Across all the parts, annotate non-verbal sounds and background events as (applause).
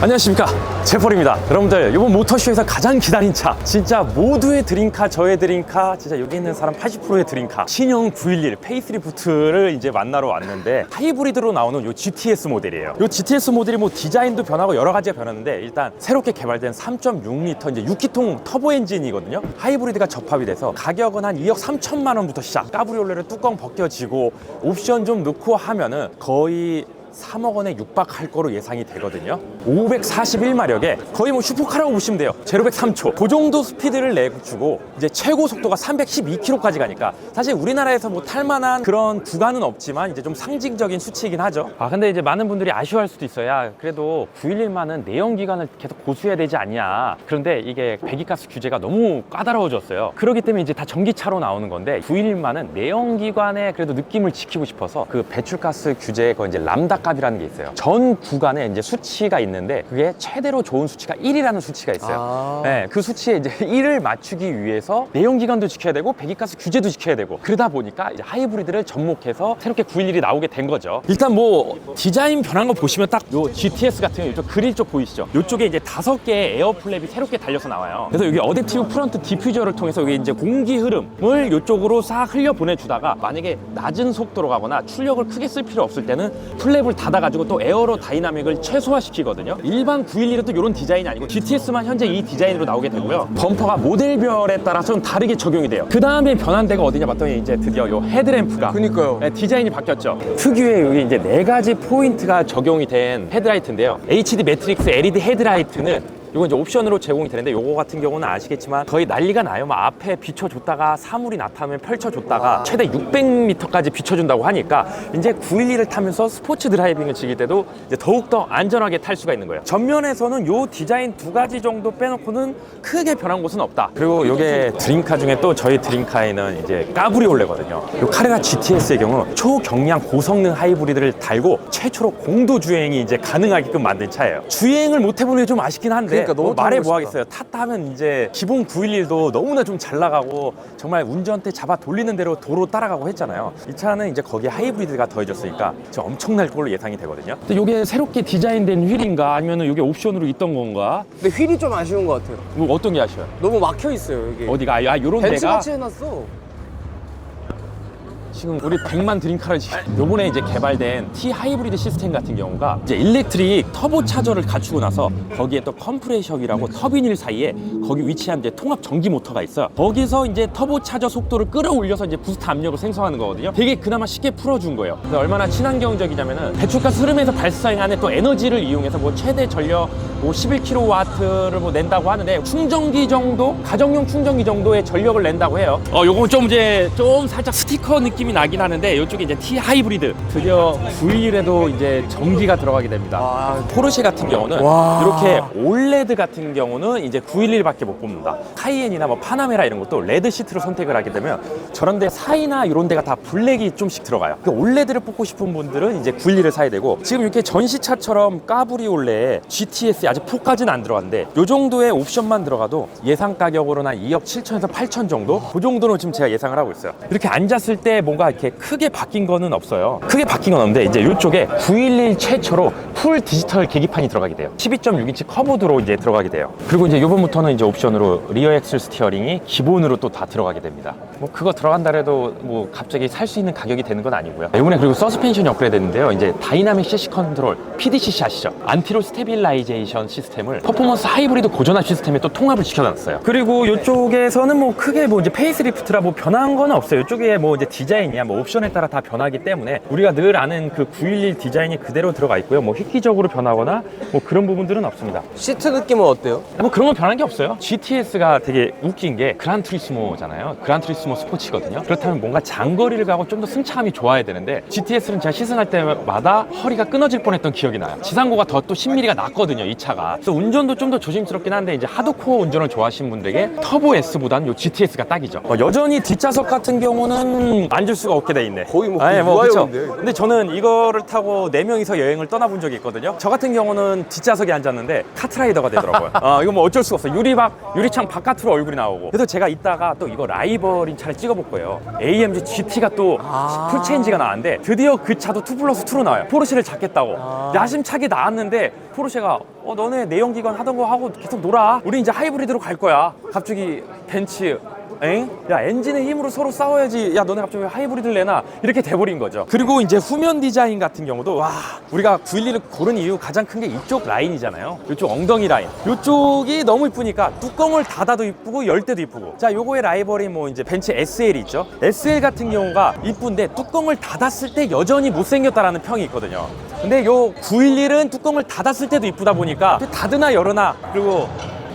안녕하십니까. 제펄입니다. 여러분들 이번 모터쇼에서 가장 기다린 차. 진짜 모두의 드림카 저의 드림카. 진짜 여기 있는 사람 80%의 드림카. 신형 911 페이스리프트를 이제 만나러 왔는데 하이브리드로 나오는 요 GTS 모델이에요. 요 GTS 모델이 뭐 디자인도 변하고 여러 가지가 변했는데 일단 새롭게 개발된 3.6리터 이제 6기통 터보 엔진이거든요. 하이브리드가 접합이 돼서 가격은 한 2억 3천만 원부터 시작. 까브리올레를 뚜껑 벗겨지고 옵션 좀 넣고 하면은 거의 3억 원에 육박할 거로 예상이 되거든요. 541마력에 거의 뭐 슈퍼카라고 보시면 돼요. 제로백 3초. 그 정도 스피드를 내주고 이제 최고 속도가 312km까지 가니까 사실 우리나라에서 뭐 탈만한 그런 구간은 없지만 이제 좀 상징적인 수치이긴 하죠. 아 근데 이제 많은 분들이 아쉬워할 수도 있어요. 야 그래도 911만은 내연 기관을 계속 고수해야 되지 않냐. 그런데 이게 배기가스 규제가 너무 까다로워졌어요. 그렇기 때문에 이제 다 전기차로 나오는 건데 911만은 내연 기관의 그래도 느낌을 지키고 싶어서 그 배출가스 규제에 그 이제 람다 값이라는 게 있어요. 전 구간에 이제 수치가 있는데 그게 최대로 좋은 수치가 1이라는 수치가 있어요. 아. 네, 그 수치에 이제 (laughs) 1을 맞추기 위해서 내연 기관도 지켜야 되고 배기가스 규제도 지켜야 되고 그러다 보니까 이제 하이브리드를 접목해서 새롭게 911이 나오게 된 거죠. 일단 뭐 디자인 변한 거 보시면 딱 요 GTS 같은 이쪽 그릴 쪽 보이시죠? 이쪽에 이제 다섯 개의 에어 플랩이 새롭게 달려서 나와요. 그래서 여기 어댑티브 프런트 디퓨저를 통해서 여기 이제 공기 흐름을 이쪽으로 싹 흘려 보내주다가 만약에 낮은 속도로 가거나 출력을 크게 쓸 필요 없을 때는 플랩을 닫아가지고 또 에어로 다이나믹을 최소화시키거든요. 일반 911은 또 이런 디자인이 아니고 GTS만 현재 이 디자인으로 나오게 되고요. 범퍼가 모델별에 따라서 좀 다르게 적용이 돼요. 그 다음에 변한 데가 어디냐 봤더니 이제 드디어 요 헤드램프가 그니까요. 네, 디자인이 바뀌었죠. 특유의 여기 이제 네 가지 포인트가 적용이 된 헤드라이트인데요. HD 매트릭스 LED 헤드라이트는 이건 이제 옵션으로 제공이 되는데 요거 같은 경우는 아시겠지만 거의 난리가 나요. 막 앞에 비춰줬다가 사물이 나타나면 펼쳐줬다가 최대 600m까지 비춰준다고 하니까 이제 911을 타면서 스포츠 드라이빙을 즐길 때도 이제 더욱더 안전하게 탈 수가 있는 거예요. 전면에서는 요 디자인 두 가지 정도 빼놓고는 크게 변한 곳은 없다. 그리고 요게 드림카 중에 또 저희 드림카에는 이제 까브리올레거든요. 요 카레라 GTS의 경우 초경량 고성능 하이브리드를 달고 최초로 공도 주행이 이제 가능하게끔 만든 차예요. 주행을 못 해보는 게 좀 아쉽긴 한데 그러니까 너무 뭐 말해 뭐. 하겠어요. 탔다 하면 이제 기본 911도 너무나 좀 잘 나가고 정말 운전대 잡아 돌리는 대로 도로 따라가고 했잖아요. 이 차는 이제 거기에 하이브리드가 더해졌으니까 저 엄청날 걸로 예상이 되거든요. 근데 이게 새롭게 디자인된 휠인가 아니면 이게 옵션으로 있던 건가? 근데 휠이 좀 아쉬운 것 같아요. 뭐 어떤 게 아쉬워요? 너무 막혀 있어요 여기. 어디가? 아, 요런 데가 벤츠같이 해놨어. 지금 우리 100만 드림카를 지금 요번에 이제 개발된 T 하이브리드 시스템 같은 경우가 이제 일렉트릭 터보 차저를 갖추고 나서 거기에 또 컴프레셔기라고 터빈 휠 사이에 거기 위치한 이제 통합 전기 모터가 있어요. 거기서 이제 터보 차저 속도를 끌어올려서 이제 부스트 압력을 생성하는 거거든요. 되게 그나마 쉽게 풀어준 거예요. 얼마나 친환경적이냐면은 배출가스 흐름에서 발생하는 또 에너지를 이용해서 뭐 최대 전력 뭐 11kW를 뭐 낸다고 하는데 충전기 정도 가정용 충전기 정도의 전력을 낸다고 해요. 어, 요건 좀 이제 좀 살짝 스티커 느낌 이 나긴 하는데 이쪽에 이제 T 하이브리드 드디어 9일에도 이제 전기가 들어가게 됩니다. 와. 포르쉐 같은 경우는 와. 이렇게 올레드 같은 경우는 이제 911밖에 못 뽑는다. 카이엔이나 뭐 파나메라 이런 것도 레드 시트로 선택을 하게 되면 저런데 사이나 이런 데가 다 블랙이 좀씩 들어가요. 그 올레드를 뽑고 싶은 분들은 이제 911을 사야 되고 지금 이렇게 전시차처럼 까브리올레에 GTS 아직 4까지는 안 들어갔는데 이 정도의 옵션만 들어가도 예상 가격으로는 한 2억 7천에서 8천 정도? 그 정도는 지금 제가 예상을 하고 있어요. 이렇게 앉았을 때 뭔가 이렇게 크게 바뀐 거는 없어요. 크게 바뀐 건 없는데 이제 이쪽에 911 최초로 풀 디지털 계기판이 들어가게 돼요. 12.6인치 커브드로 이제 들어가게 돼요. 그리고 이제 이번부터는 이제 옵션으로 리어 엑셀 스티어링이 기본으로 또 다 들어가게 됩니다. 뭐 그거 들어간다 해도 뭐 갑자기 살 수 있는 가격이 되는 건 아니고요. 이번에 그리고 서스펜션이 업그레이드 됐는데요. 이제 다이나믹 셰시 컨트롤 PDCC 아시죠? 안티로 스테빌라이제이션 시스템을 퍼포먼스 하이브리드 고전압 시스템에 또 통합을 시켜놨어요. 그리고 이쪽에서는 뭐 크게 뭐 이제 페이스리프트라 뭐 변한 건 없어요. 이쪽에 뭐 이제 디자인 이야 뭐 옵션에 따라 다 변하기 때문에 우리가 늘 아는 그 911 디자인이 그대로 들어가 있고요. 뭐 획기적으로 변하거나 뭐 그런 부분들은 없습니다. 시트 느낌은 어때요? 뭐 그런 건 변한 게 없어요. GTS가 되게 웃긴 게 그란투리스모잖아요. 그란투리스모 스포츠거든요. 그렇다면 뭔가 장거리를 가고 좀 더 승차감이 좋아야 되는데 GTS는 제가 시승할 때마다 허리가 끊어질 뻔했던 기억이 나요. 지상고가 더 또 10mm가 낮거든요. 이 차가. 그래서 운전도 좀 더 조심스럽긴 한데 이제 하드코어 운전을 좋아하시는 분들에게 터보 S보다는 요 GTS가 딱이죠. 어, 여전히 뒷좌석 같은 경우는 앉을 수가 없게 돼 있네. 거의 뭐 아니, 유아용인데, 그쵸? 이거. 근데 저는 이거를 타고 네 명이서 여행을 떠나본 적이 있거든요. 저 같은 경우는 뒷좌석에 앉았는데 카트라이더가 되더라고요. 어, (laughs) 이거 뭐 어쩔 수가 없어. 유리박, 유리창 바깥으로 얼굴이 나오고. 그래서 제가 이따가 또 이거 라이벌인 차를 찍어볼 거예요. AMG GT가 또 아. 풀체인지가 나왔는데 드디어 그 차도 2 플러스 2로 나와요. 포르쉐를 잡겠다고. 아. 야심차게 나왔는데 포르쉐가 어 너네 내연기관 하던 거 하고 계속 놀아. 우리 이제 하이브리드로 갈 거야. 갑자기 벤츠 엥? 야 엔진의 힘으로 서로 싸워야지. 야 너네 갑자기 왜 하이브리드를 내나 이렇게 돼버린 거죠. 그리고 이제 후면 디자인 같은 경우도 와 우리가 911을 고른 이유 가장 큰 게 이쪽 라인이잖아요. 이쪽 엉덩이 라인. 이쪽이 너무 이쁘니까 뚜껑을 닫아도 이쁘고 열 때도 이쁘고. 자 요거의 라이벌이 뭐 이제 벤츠 SL이 있죠. SL 같은 경우가 이쁜데 뚜껑을 닫았을 때 여전히 못생겼다라는 평이 있거든요. 근데 요 911은 뚜껑을 닫았을 때도 이쁘다 보니까 닫으나 열으나 그리고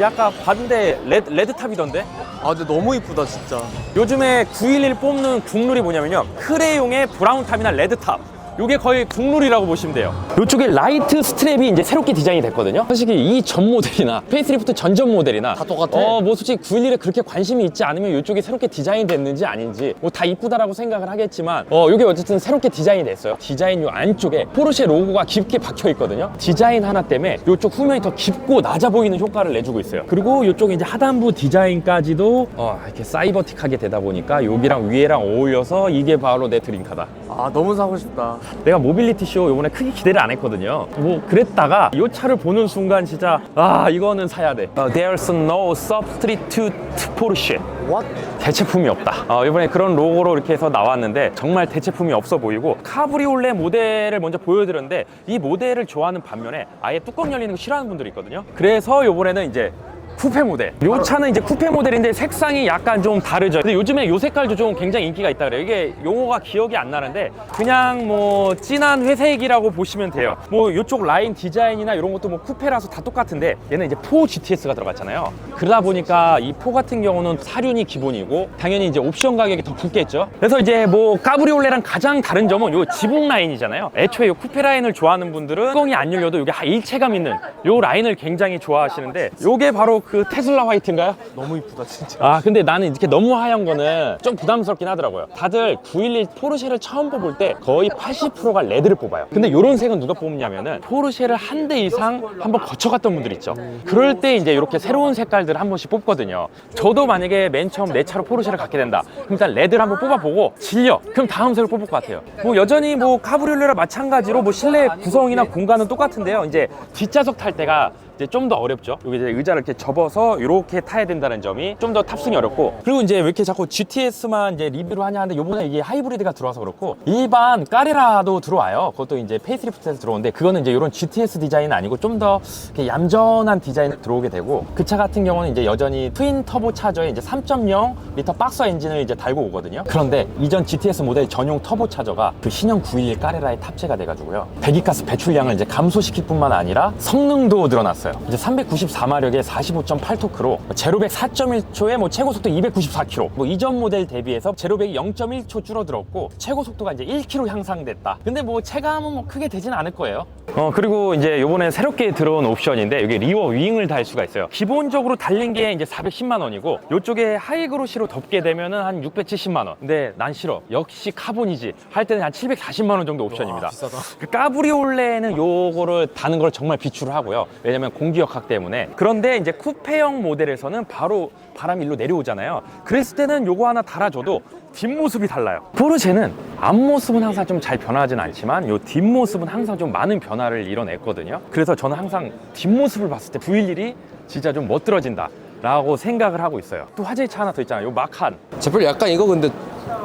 약간 봤는데 레드, 레드탑이던데 아 근데 너무 이쁘다 진짜. 요즘에 911 뽑는 국룰이 뭐냐면요. 크레용의 브라운탑이나 레드탑. 요게 거의 국룰이라고 보시면 돼요. 요쪽에 라이트 스트랩이 이제 새롭게 디자인이 됐거든요. 솔직히 이 전 모델이나 페이스리프트 전전 모델이나 다 똑같아. 어, 뭐 솔직히 911에 그렇게 관심이 있지 않으면 이쪽이 새롭게 디자인 됐는지 아닌지 뭐 다 이쁘다라고 생각을 하겠지만 어, 요게 어쨌든 새롭게 디자인이 됐어요. 디자인 요 안쪽에 포르쉐 로고가 깊게 박혀 있거든요. 디자인 하나 때문에 요쪽 후면이 더 깊고 낮아 보이는 효과를 내주고 있어요. 그리고 요쪽 이제 하단부 디자인까지도 어, 이렇게 사이버틱하게 되다 보니까 여기랑 위에랑 어울려서 이게 바로 내 드림카다. 아 너무 사고 싶다. 내가 모빌리티 쇼 요번에 크게 기대를 안 했거든요. 뭐 그랬다가 이 차를 보는 순간 진짜 아 이거는 사야 돼. 어, There's no substitute Porsche. What? 대체품이 없다. 어, 이번에 그런 로고로 이렇게 해서 나왔는데 정말 대체품이 없어 보이고 카브리올레 모델을 먼저 보여드렸는데 이 모델을 좋아하는 반면에 아예 뚜껑 열리는 거 싫어하는 분들이 있거든요. 그래서 이번에는 이제 쿠페 모델. 이 차는 이제 쿠페 모델인데 색상이 약간 좀 다르죠. 근데 요즘에 요 색깔도 좀 굉장히 인기가 있다 그래요. 이게 용어가 기억이 안 나는데 그냥 뭐 진한 회색이라고 보시면 돼요. 뭐 이쪽 라인 디자인이나 이런 것도 뭐 쿠페라서 다 똑같은데 얘는 이제 4 GTS가 들어갔잖아요. 그러다 보니까 이 4 같은 경우는 사륜이 기본이고 당연히 이제 옵션 가격이 더 붙겠죠. 그래서 이제 뭐 까브리올레랑 가장 다른 점은 요 지붕 라인이잖아요. 애초에 요 쿠페 라인을 좋아하는 분들은 뚜껑이 안 열려도 이게 일체감 있는 요 라인을 굉장히 좋아하시는데 요게 바로 그 테슬라 화이트인가요? 너무 이쁘다 진짜. 아 근데 나는 이렇게 너무 하얀 거는 좀 부담스럽긴 하더라고요. 다들 911 포르쉐를 처음 뽑을 때 거의 80%가 레드를 뽑아요. 근데 이런 색은 누가 뽑냐면은 포르쉐를 한 대 이상 한번 거쳐갔던 분들 있죠. 그럴 때 이제 이렇게 새로운 색깔들을 한 번씩 뽑거든요. 저도 만약에 맨 처음 내 차로 포르쉐를 갖게 된다. 그럼 일단 레드를 한번 뽑아보고 질려. 그럼 다음 색을 뽑을 것 같아요. 뭐 여전히 뭐 카브리올레랑 마찬가지로 뭐 실내 구성이나 공간은 똑같은데요. 이제 뒷좌석 탈 때가 이제 좀 더 어렵죠. 여기 이제 의자를 이렇게 접어서 이렇게 타야 된다는 점이 좀 더 탑승이 어렵고 그리고 이제 왜 이렇게 자꾸 GTS만 이제 리뷰를 하냐 하는데 요번에 이게 하이브리드가 들어와서 그렇고 일반 까레라도 들어와요. 그것도 이제 페이스리프트에서 들어오는데 그거는 이제 이런 GTS 디자인 아니고 좀 더 얌전한 디자인 들어오게 되고 그 차 같은 경우는 이제 여전히 트윈 터보 차저에 이제 3.0 리터 박스 엔진을 이제 달고 오거든요. 그런데 이전 GTS 모델 전용 터보 차저가 그 신형 911 까레라에 탑재가 돼가지고요. 배기가스 배출량을 이제 감소시킬 뿐만 아니라 성능도 늘어났어요. 이제 394마력에 45.8토크로 제로백 4.1초에 뭐 최고 속도 294km. 뭐 이전 모델 대비해서 제로백이 0.1초 줄어들었고 최고 속도가 이제 1km 향상됐다. 근데 뭐 체감은 뭐 크게 되진 않을 거예요. 어 그리고 이제 요번에 새롭게 들어온 옵션인데 여기 리어 윙을 달 수가 있어요. 기본적으로 달린 게 이제 410만 원이고 요쪽에 하이그로시로 덮게 되면은 한 670만 원. 근데 난 싫어. 역시 카본이지. 할 때는 한 740만 원 정도 옵션입니다. 와, 비싸다. 그 까브리올레는 요거를 다는 걸 정말 비추를 하고요. 왜냐면 공기역학 때문에. 그런데 이제 쿠페형 모델에서는 바로 바람이 일로 내려오잖아요. 그랬을 때는 요거 하나 달아줘도 뒷모습이 달라요. 포르쉐는 앞모습은 항상 좀 잘 변하진 않지만 요 뒷모습은 항상 좀 많은 변화를 이뤄냈거든요. 그래서 저는 항상 뒷모습을 봤을 때 911이 진짜 좀 멋들어진다. 라고 생각을 하고 있어요. 또 화제의 차 하나 더 있잖아요. 요 마칸. 제플 약간 이거 근데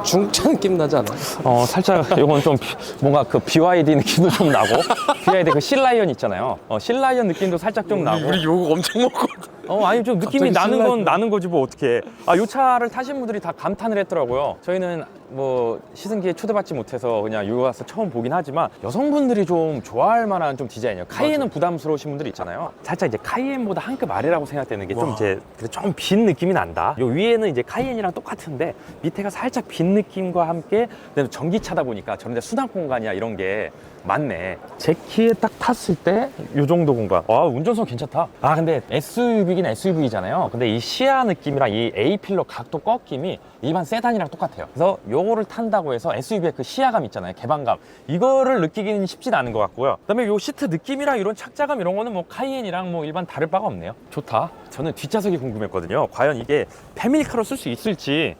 중차 느낌 나지 않아? 어 살짝 이건 좀 비- 뭔가 그 BYD 느낌도 좀 나고 (laughs) BYD 그 실라이언 있잖아요. 어, 실라이언 느낌도 살짝 좀 나고. 욕 엄청 먹거든. 어 아니 좀 느낌이 갑자기 나는 건. 나는 거지 뭐 어떻게? 아요 차를 타신 분들이 다 감탄을 했더라고요. 저희는 뭐 시승기에 초대받지 못해서 그냥 여기 와서 처음 보긴 하지만 여성분들이 좀 좋아할 만한 좀 디자인이에요. 카이엔은 부담스러우신 분들 있잖아요. 살짝 이제 카이엔보다 한 급 아래라고 생각되는 게좀 와. 이제 좀 빈 느낌이 난다. 요 위에는 이제 카이엔이랑 똑같은데 밑에가 살짝 빈 느낌과 함께 전기차다 보니까 저런데 수납 공간이야 이런 게 많네. 제 키에 딱 탔을 때이 정도 공간. 아 운전성 괜찮다. 아 근데 SUV긴 SUV잖아요. 근데 이 시야 느낌이랑 이 A 필러 각도 꺾임이 일반 세단이랑 똑같아요. 그래서 요거를 탄다고 해서 SUV의 그 시야감 있잖아요. 개방감. 이거를 느끼기는 쉽진 않은 것 같고요. 그 다음에 요 시트 느낌이랑 이런 착자감 이런 거는 뭐 카이엔이랑 뭐 일반 다를 바가 없네요. 좋다. 저는 뒷좌석이 궁금했거든요. 과연 이게 패밀리카로 쓸 수 있을지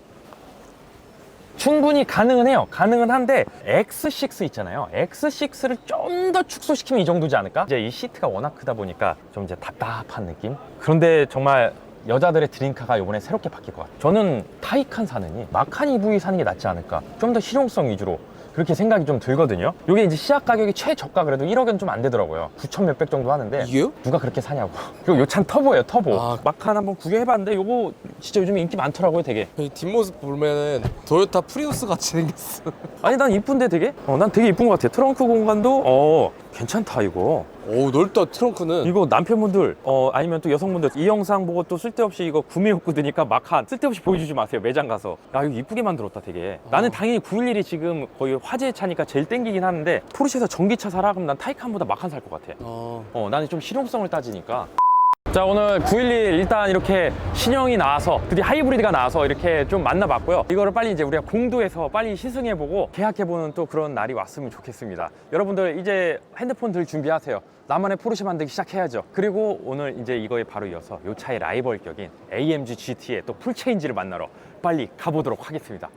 충분히 가능은 해요. 가능은 한데 X6 있잖아요. X6를 좀 더 축소시키면 이 정도지 않을까? 이제 이 시트가 워낙 크다 보니까 좀 이제 답답한 느낌? 그런데 정말 여자들의 드림카가 이번에 새롭게 바뀔 것 같아요. 저는 타이칸 사느니 마칸 EV 사는 게 낫지 않을까? 좀 더 실용성 위주로 그렇게 생각이 좀 들거든요. 이게 이제 시작 가격이 최저가 그래도 1억엔 좀 안 되더라고요. 9천 몇백 정도 하는데 이게요? 누가 그렇게 사냐고. (laughs) 그리고 요 차는 터보예요, 터보. 아. 마칸 한번 구경해봤는데 요거 진짜 요즘에 인기 많더라고요, 되게. 이 뒷모습 보면은 도요타 프리우스 같이 생겼어. 아니 난 이쁜데 되게? 어, 난 되게 이쁜 것 같아. 트렁크 공간도 어 괜찮다 이거. 오 넓다 트렁크는. 이거 남편분들 어 아니면 또 여성분들 이 영상 보고 또 쓸데없이 이거 구매 욕구 드니까 마칸 쓸데없이 보여주지 마세요 매장 가서 야 이거 이쁘게 만들었다 되게 나는 당연히 911이 지금 거의 화제의 차니까 제일 땡기긴 하는데 포르쉐에서 전기차 사라 그럼 난 타이칸보다 마칸 살것 같아 어. 어 나는 좀 실용성을 따지니까 자 오늘 911 일단 이렇게 신형이 나와서 드디어 하이브리드가 나와서 이렇게 좀 만나봤고요. 이거를 빨리 이제 우리가 공도에서 빨리 시승해보고 계약해보는 또 그런 날이 왔으면 좋겠습니다. 여러분들 이제 핸드폰 들 준비하세요. 나만의 포르쉐 만들기 시작해야죠. 그리고 오늘 이제 이거에 바로 이어서 이 차의 라이벌격인 AMG GT의 또 풀체인지를 만나러 빨리 가보도록 하겠습니다